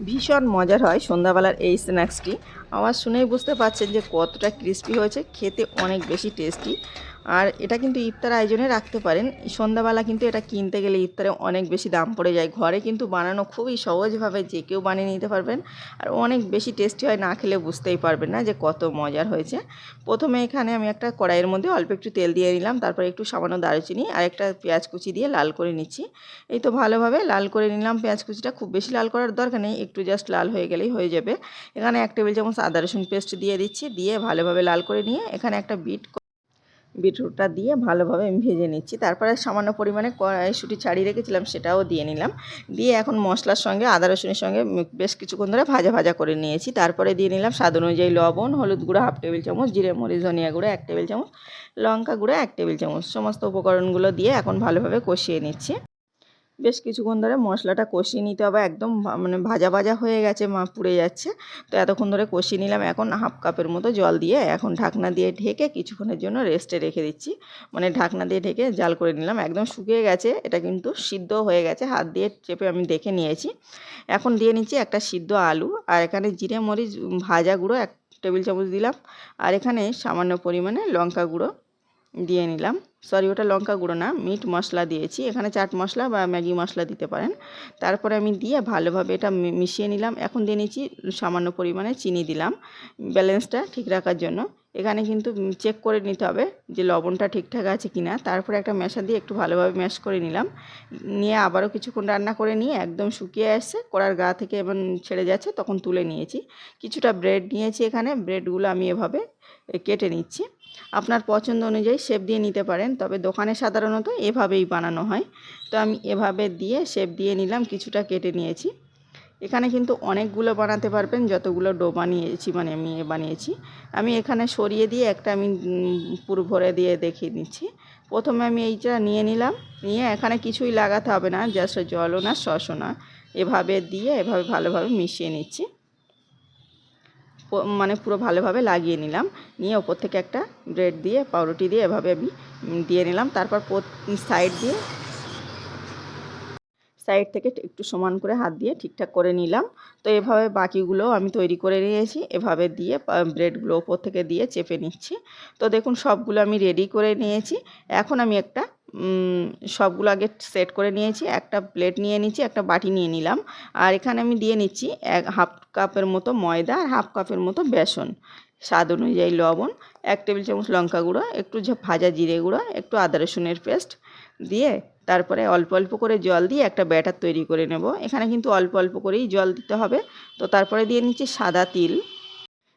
ভীষণ মজার হয় সন্ধ্যাবেলার এই স্ন্যাক্সটি। আওয়াজ শুনেই বুঝতে পারছেন যে কতটা ক্রিস্পি হয়েছে, খেতে অনেক বেশি টেস্টি আর এটা কিন্তু ইফতার আয়োজনে রাখতে পারেন। সন্ধ্যাবেলা কিন্তু এটা কিনতে গেলে ইফতারে অনেক বেশি দাম পড়ে যায়। ঘরে কিন্তু বানানো খুবই সহজভাবে যে কেউ বানিয়ে নিতে পারবেন। আর অনেক বেশি টেস্টি হয় না খেলে বুঝতেই পারবেন না যে কত মজার হয়েছে। প্রথমে এখানে আমি একটা কড়াইয়ের মধ্যে অল্প একটু তেল দিয়ে নিলাম, তারপর একটু সামান্য দারুচিনি আর একটা পেঁয়াজ কুচি দিয়ে লাল করে নিচ্ছি। এই তো ভালোভাবে লাল করে নিলাম। পেঁয়াজ কুচিটা খুব বেশি লাল করার দরকার নেই, একটু জাস্ট লাল হয়ে গেলেই হয়ে যাবে। এখানে এক টেবিল চামচ আদা রসুন পেস্ট দিয়ে দিচ্ছি, দিয়ে ভালোভাবে লাল করে নিয়ে এখানে একটা বিট বিটরুটটা দিয়ে ভালোভাবে আমি ভেজে নিচ্ছি। তারপরে সামান্য পরিমাণে কড়াইশুঁটি ছাড়িয়ে রেখেছিলাম, সেটাও দিয়ে নিলাম। দিয়ে এখন মশলার সঙ্গে, আদা রসুনের সঙ্গে বেশ কিছুক্ষণ ধরে ভাজা ভাজা করে নিয়েছি। তারপরে দিয়ে নিলাম স্বাদ অনুযায়ী লবণ, হলুদ গুঁড়ো হাফ টেবিল চামচ, জিরে, মরিচ, ধনিয়া গুঁড়ো এক টেবিল চামচ, লঙ্কা গুঁড়ো এক টেবিল চামচ। সমস্ত উপকরণগুলো দিয়ে এখন ভালোভাবে কষিয়ে নিচ্ছি। বেশ কিছুক্ষণ ধরে মশলাটা কষিয়ে নিতে হবে। একদম মানে ভাজা ভাজা হয়ে গেছে, মা, পুড়ে যাচ্ছে। তো এতক্ষণ ধরে কষিয়ে নিলাম। এখন হাফ কাপের মতো জল দিয়ে এখন ঢাকনা দিয়ে ঢেকে কিছুক্ষণের জন্য রেস্টে রেখে দিচ্ছি। মানে ঢাকনা দিয়ে ঢেকে জাল করে নিলাম। একদম শুকিয়ে গেছে। এটা কিন্তু সিদ্ধ হয়ে গেছে। হাত দিয়ে চেপে আমি দেখে নিয়েছি। এখন দিয়ে নিচ্ছি একটা সিদ্ধ আলু। আর এখানে জিরে, মরিচ, ভাজা গুঁড়ো, এক টেবিল চামচ দিলাম। আর এখানে সামান্য পরিমাণে লঙ্কা গুঁড়ো। দিয়ে নিলাম। সরি ওটা লঙ্কা গুঁড়ো না মিট মশলা দিয়েছি। এখানে চাট মশলা বা ম্যাগি মশলা দিতে পারেন। তারপরে আমি দিয়ে ভালোভাবে এটা মিশিয়ে নিলাম। এখন দিয়ে নিচ্ছি সামান্য পরিমাণে চিনি দিলাম ব্যালেন্সটা ঠিক রাখার জন্য। এখানে কিন্তু চেক করে নিতে হবে যে লবণটা ঠিকঠাক আছে কি না তারপরে একটা মেশা দিয়ে একটু ভালোভাবে ম্যাশ করে নিলাম। নিয়ে আবারও কিছুক্ষণ রান্না করে নিয়ে একদম শুকিয়ে আসছে, কড়ার গা থেকে এবার ছেড়ে যাচ্ছে, তখন তুলে নিয়েছি। কিছুটা ব্রেড নিয়েছি এখানে। ব্রেডগুলো আমি এভাবে কেটে নিচ্ছি। আপনার পছন্দ অনুযায়ী শেপ দিয়ে নিতে পারেন, তবে দোকানে সাধারণত এভাবেই বানানো হয়। তো আমি এভাবে দিয়ে শেপ দিয়ে নিলাম, কিছুটা কেটে নিয়েছি। এখানে কিন্তু অনেকগুলো বানাতে পারবেন, যতগুলো ডো বানিয়েছি মানে আমি এ বানিয়েছি। আমি এখানে সরিয়ে দিয়ে একটা আমি পুরো ভরে দিয়ে দেখিয়ে নিচ্ছি প্রথমে আমি এইটা নিয়ে নিলাম, নিয়ে এখানে কিছুই লাগাতে হবে না জাস্ট জলও না, সসও না। এভাবে দিয়ে এভাবে ভালোভাবে মিশিয়ে নিচ্ছি। মানে পুরো ভালোভাবে লাগিয়ে নিলাম। নিয়ে ওপর থেকে একটা ব্রেড দিয়ে, পাউরুটি দিয়ে এভাবে আমি দিয়ে নিলাম। তারপর সাইড দিয়ে, সাইড থেকে একটু সমান করে হাত দিয়ে ঠিকঠাক করে নিলাম। তো এভাবে বাকিগুলো আমি তৈরি করে নিয়েছি। এভাবে দিয়ে ব্রেডগুলো ওপর থেকে দিয়ে চেপে নিচ্ছি। তো দেখুন সবগুলো আমি রেডি করে নিয়েছি। এখন আমি একটা সবগুলো আগে সেট করে নিয়েছি। একটা প্লেট নিয়ে নিচ্ছি, একটা বাটি নিয়ে নিলাম। আর এখানে আমি দিয়ে নিচ্ছি এক হাফ কাপের মতো ময়দা আর হাফ কাপের মতো বেসন। স্বাদ অনুযায়ী লবণ, এক টেবিল চামচ লঙ্কা গুঁড়ো, একটু ভাজা জিরে গুঁড়ো, একটু আদা রসুনের পেস্ট দিয়ে তারপরে অল্প অল্প করে জল দিয়ে একটা ব্যাটার তৈরি করে নেব। এখানে কিন্তু অল্প অল্প করেই জল দিতে হবে। তো তারপরে দিয়ে নিচ্ছি সাদা তিল।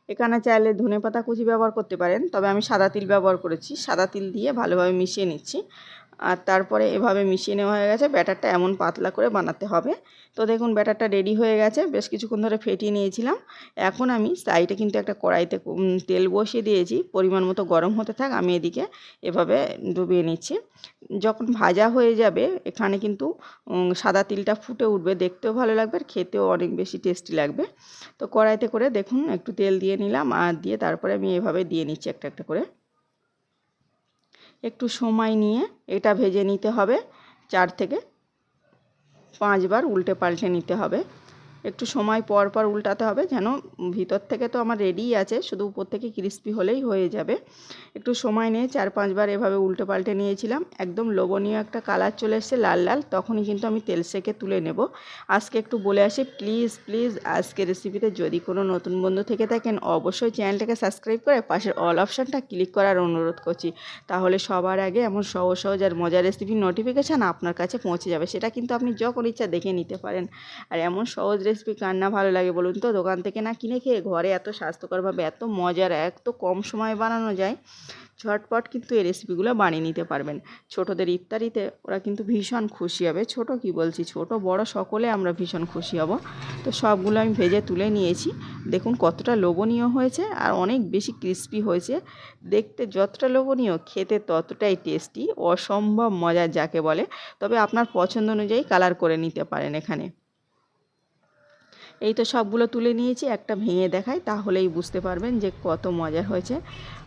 এখানে চাইলে ধনে পাতা কুচি ব্যবহার করতে পারেন, তবে আমি সাদা তিল ব্যবহার করেছি। সাদা তিল দিয়ে ভালোভাবে মিশিয়ে নিচ্ছি। আর তারপরে এভাবে মিশিয়ে নেওয়া হয়ে গেছে। ব্যাটারটা এমন পাতলা করে বানাতে হবে। তো দেখুন, ব্যাটারটা রেডি হয়ে গেছে। বেশ কিছুক্ষণ ধরে ফেটিয়ে নিয়েছিলাম। এখন আমি সাইডে কিন্তু একটা কড়াইতে তেল বসিয়ে দিয়েছি। পরিমাণ মতো গরম হতে থাক, আমি এদিকে এভাবে ডুবিয়ে নিচ্ছি। যখন ভাজা হয়ে যাবে, এখানে কিন্তু সাদা তিলটা ফুটে উঠবে। দেখতেও ভালো লাগবে আর খেতেও অনেক বেশি টেস্টি লাগবে। তো কড়াইতে করে দেখুন, একটু তেল দিয়ে নিলাম। আর দিয়ে তারপরে আমি এভাবে দিয়ে নিচ্ছি একটা একটা করে। একটু সময় নিয়ে এটা ভেজে নিতে হবে। চার থেকে পাঁচবার উল্টে পাল্টে নিতে হবে। একটু সময় পর পর উল্টাতে হবে যেন ভিতর থেকে তো আমার রেডিই আছে, শুধু উপর থেকে ক্রিস্পি হলেই হয়ে যাবে। একটু সময় নিয়ে চার পাঁচবার এভাবে উল্টে পাল্টে নিয়েছিলাম। একদম লোভনীয় একটা কালার চলে এসেছে লাল লাল, তখনই কিন্তু আমি তেল সেকে তুলে নেব। আজকে একটু বলে আসি প্লিজ প্লিজ আজকে রেসিপিতে যদি কোনো নতুন বন্ধু থেকে থাকেন, অবশ্যই চ্যানেলটাকে সাবস্ক্রাইব করে পাশের অল অপশানটা ক্লিক করার অনুরোধ করছি। তাহলে সবার আগে এমন সহজ সহজ আর মজার রেসিপির নোটিফিকেশান আপনার কাছে পৌঁছে যাবে। সেটা কিন্তু আপনি যখন ইচ্ছা দেখে নিতে পারেন। আর এমন সহজ রেসিপি কার না ভালো লাগে বলুন তো? দোকান থেকে না কিনে খেয়ে ঘরে এত স্বাস্থ্যকরভাবে এত মজার, এত কম সময়ে বানানো যায়, ঝটপট কিন্তু এই রেসিপিগুলো বানিয়ে নিতে পারবেন। ছোটদের ইফতারিতে ওরা কিন্তু ভীষণ খুশি হবে। ছোট কি বলছি? ছোট, বড় সকলে আমরা ভীষণ খুশি হব। তো সবগুলো আমি ভেজে তুলে নিয়েছি। দেখুন কতটা লোভনীয় হয়েছে আর অনেক বেশি ক্রিস্পি হয়েছে। দেখতে যতটা লোভনীয়, খেতে ততটাই টেস্টি অসম্ভব মজার যাকে বলে। তবে আপনার পছন্দ অনুযায়ী কালার করে নিতে পারেন এখানে। এই তো সবগুলো তুলে নিয়েছি, একটা ভেঙে দেখাই, তাহলেই বুঝতে পারবেন যে কত মজার হয়েছে।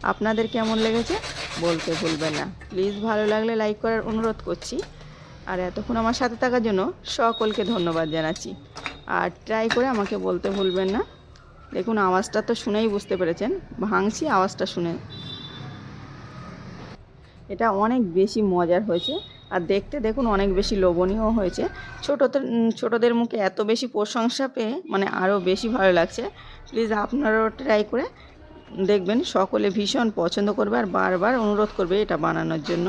আপনাদের কেমন লেগেছে? বলতে ভুলবেন না। প্লিজ ভালো লাগলে লাইক করার অনুরোধ করছি। আর এতক্ষণ আমার সাথে থাকার জন্য সকলকে ধন্যবাদ জানাচ্ছি। আর ট্রাই করে আমাকে বলতে ভুলবেন না। দেখুন, আওয়াজটা তো শুনেই বুঝতে পেরেছেন। ভাঙছি আওয়াজটা শুনে। এটা অনেক বেশি মজার হয়েছে। আর দেখতে দেখুন অনেক বেশি লোভনীয় হয়েছে। ছোটোদের ছোটোদের মুখে এত বেশি প্রশংসা পেয়ে মানে আরও বেশি ভালো লাগছে। প্লিজ আপনারাও ট্রাই করে দেখবেন। সকলে ভীষণ পছন্দ করবে আর বারবার অনুরোধ করবে এটা বানানোর জন্য।